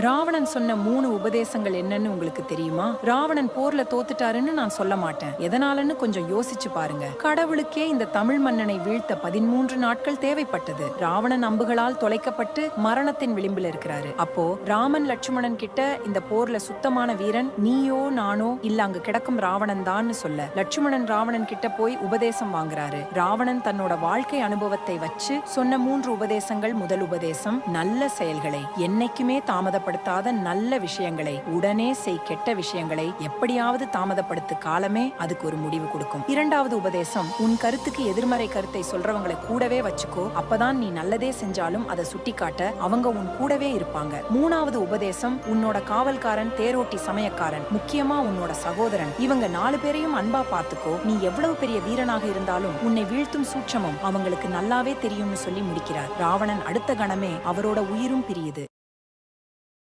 ராவணன் சொன்ன மூணு உபதேசங்கள் என்னன்னு உங்களுக்கு தெரியுமா? ராவணன் போர்ல தோத்துட்டாருன்னு நான் சொல்ல மாட்டேன். எதனாலன்னு கொஞ்சம் யோசிச்சு பாருங்க. கடவுளுக்கே இந்த தமிழ் மன்னனை வீழ்த்த பதிமூன்று நாட்கள் தேவைப்பட்டது. ராவணன் அம்புகளால் தொலைக்கப்பட்டு மரணத்தின் விளிம்பில் இருக்கிறாரு. அப்போ ராமன் லட்சுமணன் கிட்ட இந்த போர்ல சுத்தமான வீரன் நீயோ நானோ இல்ல அங்க கிடக்கும் ராவணன் தான்னு சொல்ல. லட்சுமணன் ராவணன் கிட்ட போய் உபதேசம் வாங்குறாரு. ராவணன் தன்னோட வாழ்க்கை அனுபவத்தை வச்சு சொன்ன மூன்று உபதேசங்கள் முதல் உபதேசம் நல்ல செயல்களை. என்னைக்குமே தாமதப்படுத்தாத நல்ல விஷயங்களை உடனே செய் கெட்ட விஷயங்களை எப்படியாவது தாமதப்படுத்து காலமே அதுக்கு ஒரு முடிவு கொடுக்கும். இரண்டாவது உபதேசம் உன் கருத்துக்கு எதிர்மறை கருத்தை சொல்றவங்களை கூடவே வச்சுக்கோ. அப்பதான் நீ நல்லதே செஞ்சாலும் அதை சுட்டிக்காட்ட அவங்க உன் கூடவே இருப்பாங்க. மூணாவது உபதேசம் உன்னோட காவல்காரன் தேரோட்டி சமயக்காரன் முக்கியமா உன்னோட சகோதரன். இவங்க நாலு பேரையும் அன்பா பார்த்துக்கோ. நீ எவ்வளவு பெரிய வீரனாக இருந்தாலும் உன்னை வீழ்த்தும் சூட்சமம் அவங்களுக்கு நல்லாவே தெரியும்னு சொல்லி முடிக்கிறார். ராவணன் அடுத்த கணமே அவரோட உயிரும் பிரியுது.